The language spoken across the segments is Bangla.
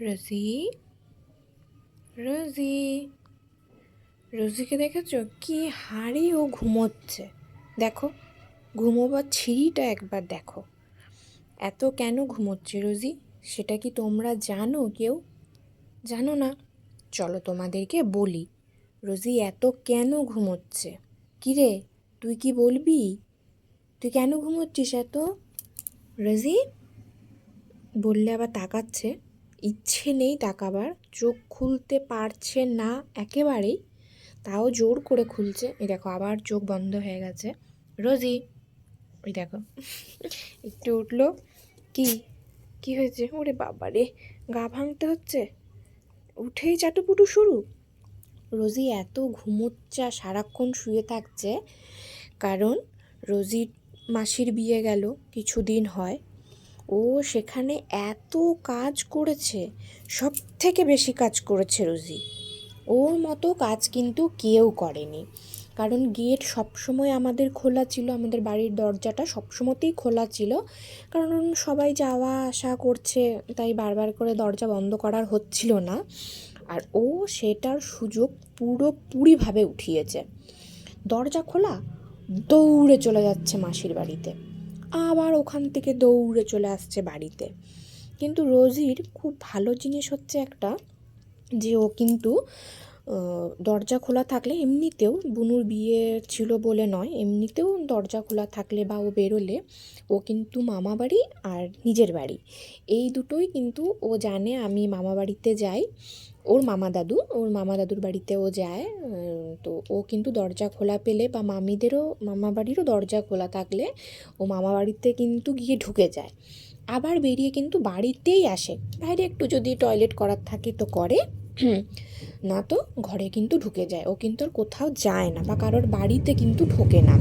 রোজি? রোজি। রোজিকে দেখেছ? কি হাড়ি ও ঘুমোচ্ছে। দেখো ঘুমোবার ছিঁড়িটা একবার দেখো। এত কেন ঘুমোচ্ছে রোজি? সেটা কি তোমরা জানো কেউ? জানো না। চলো তোমাদেরকে বলি, রোজি এত কেন ঘুমোচ্ছে? কিরে তুই কি বলবি? তুই কেন ঘুমোচ্ছিস এত? রোজি? বললে আবার তাকাচ্ছে। ইচ্ছে নেই তাকাবার চোখ খুলতে পারছে না একেবারেই। তাও জোর করে খুলছে। এই দেখো, আবার চোখ বন্ধ হয়ে গেছে। রোজি ওই দেখো। একটু উঠল। কি? কি হয়েছে? ওরে বাবা রে গা ভাঙতে হচ্ছে? উঠেই চাটুপুটু শুরু। রোজি এত ঘুমোচ্ছে আর সারাক্ষণ শুয়ে থাকছে, কারণ রোজির মাসির বিয়ে গেল, কিছুদিন হয়। ও সেখানে এত কাজ করেছে সব থেকে বেশি কাজ করেছে রুজি। ওর মতো কাজ কিন্তু কেউ করেনি। কারণ গেট সবসময় আমাদের খোলা ছিল, আমাদের বাড়ির দরজাটা সবসময়তেই খোলা ছিল। কারণ সবাই যাওয়া আসা করছে, তাই বারবার করে দরজা বন্ধ করার হচ্ছিল না। আর ও সেটার সুযোগ পুরোপুরিভাবে উঠিয়েছে। দরজা খোলা, দৌড়ে চলে যাচ্ছে মাসির বাড়িতে। আবার ওখান থেকে দৌড়ে চলে আসছে বাড়িতে। কিন্তু রোজির খুব ভালো জিনিস হচ্ছে একটা যে ও কিন্তু দরজা খোলা থাকলে এমনিতেও বুনুর বিয়ে ছিল বলে নয়, এমনিতেও দরজা খোলা থাকলে বা ও বেরোলে ও কিন্তু মামা বাড়ি আর নিজের বাড়ি। এই দুটোই কিন্তু ও জানে আমি মামা বাড়িতে যাই, ওর মামা দাদু, ওর মামা দাদুর বাড়িতে ও যায় তো ও কিন্তু দরজা খোলা পেলে বা মামিদেরও, মামা বাড়িরও দরজা খোলা থাকলে ও মামা বাড়িতে কিন্তু গিয়ে ঢুকে যায়। আবার বেরিয়ে কিন্তু বাড়িতেই আসে। বাইরে একটু যদি টয়লেট করার থাকে তো করে। না তো ঘরে কিন্তু ঢুকে যায়। ও কিন্তু আর কোথাও যায় না বা কারোর বাড়িতে কিন্তু ঢোকে না।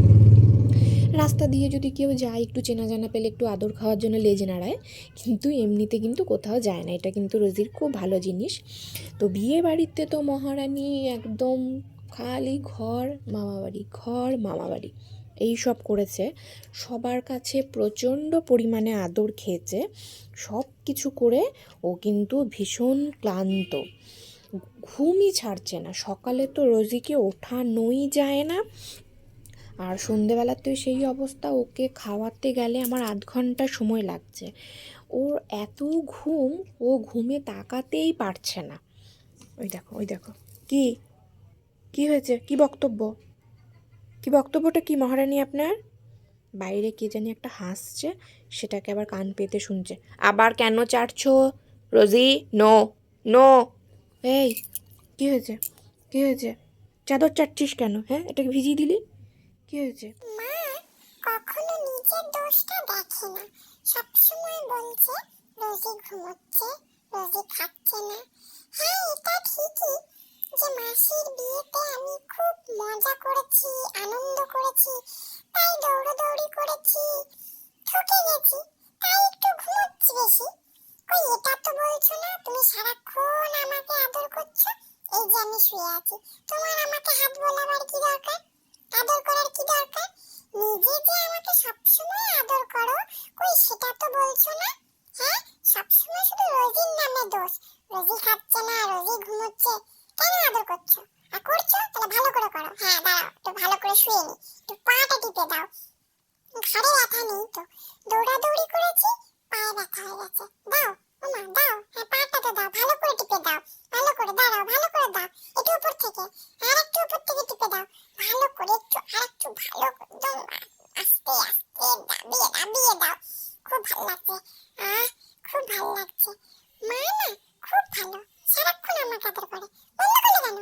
রাস্তা দিয়ে যদি কেউ যায় একটু চেনা জানা পেলে, একটু আদর খাওয়ার জন্য লেজ নাড়ায়, কিন্তু এমনিতে কিন্তু কোথাও যায় না। এটা কিন্তু রোজির খুব ভালো জিনিস। তো বিয়ে বাড়িতে তো মহারানী একদম খালি ঘর, মামা বাড়ি, ঘর, মামা বাড়ি। এই সব করেছে। সবার কাছে প্রচণ্ড পরিমাণে আদর খেয়েছে। সব কিছু করে ও কিন্তু ভীষণ ক্লান্ত। ঘুমই ছাড়ছে না। সকালে তো রোজিকে ওঠানোই যায় না। আর সন্ধেবেলাতেও সেই অবস্থা, ওকে খাওয়াতে গেলে আমার আধ ঘণ্টা সময় লাগছে। ওর এত ঘুম, ও ঘুমে তাকাতেই পারছে না। ওই দেখো ওই দেখো। কি? কি হয়েছে? কি বক্তব্য? কি বক্তব্যটা কি মহারানী আপনার? বাইরে কে জানি একটা হাসছে, সেটাকে আবার কান পেতে শুনছে। আবার কেন চাটছো? রোজি? নো। নো। এই, কি হয়েছে? কি হয়েছে? চাদর চাটছিস কেন? হ্যাঁ এটাকে ভিজিয়ে দিলি? কি হয়েছে? কখনো নিজের দোষটা দেখে না। সবসময় বলছে রোজি ঘুমোচ্ছে রোজি খাচ্ছে না। হ্যাঁ এটা ঠিকই যে মাসির বিয়েতে আমি খুব মজা করেছি, আনন্দ করেছি, তাই দৌড়দৌড়ি করেছি, ঠকে গেছি, তাই একটু ঘুমোচ্ছি বেশি। কই, এটা তো বলছো না? তুমি সারাক্ষণ আমাকে আদর করছ? এই যে আমি শুয়ে আছি। তোমার আমাকে হাত বোলাবার কি দরকার? আদর করার কি দরকার? নিজে যে আমাকে সবসময় আদর করো, কই, সেটা তো বলছো না? হ্যাঁ? সবসময় শুধু রোজির নামে দোষ। রোজি খাচ্ছে না, রোজি ঘুমোচ্ছে। কেন আদর করছ? আর করছ? তাহলে ভালো করে করো। হ্যাঁ দাঁড়াও, একটু ভালো করে শুয়ে নি। একটু পাটা টিপে দাও। ঘাড়ে ব্যথা নেই তো। দৌড়াদৌড়ি করেছি পায়ে ব্যথা হয়ে গেছে। দাও, ওমা, দাও হ্যাঁ পাটা তো দাও, ভালো করে টিপে দাও, ভালো করে, দাঁড়াও, ভালো করে দাও, একটু উপর থেকে আর একটু উপর থেকে টিপে দাও, ভালো করে একটু আর একটু ভালো একদম আস্তে আস্তে, দাবিয়ে দাবিয়ে দাও, খুব ভালো লাগছে, আহ, খুব ভালো লাগছে, মা না, খুব ভালো, সারাক্ষণ আমার কাদের করে বন্ধ করলে কেন